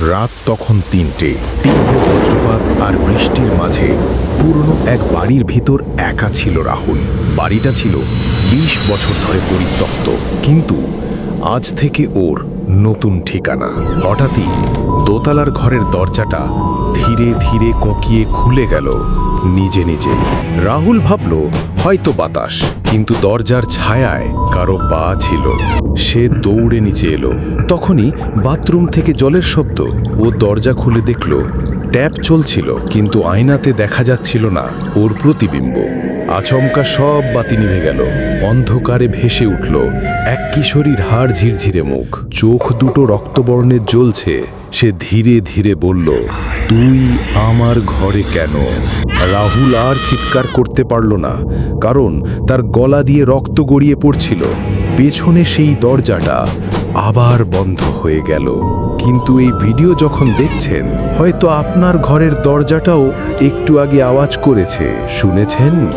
রাত তখন তিনটে। তীব্র বজ্রপাত আর বৃষ্টির মাঝে পুরনো এক বাড়ির ভিতর একা ছিল রাহুল। বাড়িটা ছিল ২০ বছর ধরে পরিত্যক্ত, কিন্তু আজ থেকে ওর নতুন ঠিকানা। হঠাৎই দোতলার ঘরের দরজাটা ধীরে ধীরে কোঁকিয়ে খুলে গেল নিজে নিজে রাহুল ভাবল হয়তো বাতাস, কিন্তু দরজার ছায়ায় কারও পা ছিল। সে দৌড়ে নিচে এলো। তখনই বাথরুম থেকে জলের শব্দ। ও দরজা খুলে দেখল, ট্যাপ চলছিল, কিন্তু আয়নাতে দেখা যাচ্ছিল না ওর প্রতিবিম্ব। আচমকা সব বাতি নিভে গেল। অন্ধকারে ভেসে উঠল এক কিশোরীর হাড় ঝিরঝিরে মুখ। চোখ দুটো রক্তবর্ণে জ্বলছে। সে ধীরে ধীরে বলল তুই আমার ঘরে কেন? রাহুল আর চিৎকার করতে পারল না, কারণ তার গলা দিয়ে রক্ত গড়িয়ে পড়ছিল। পেছনে সেই দরজাটা আবার বন্ধ হয়ে গেল। কিন্তু এই ভিডিও যখন দেখছেন, হয়তো আপনার ঘরের দরজাটাও একটু আগে আওয়াজ করেছে। শুনেছেন?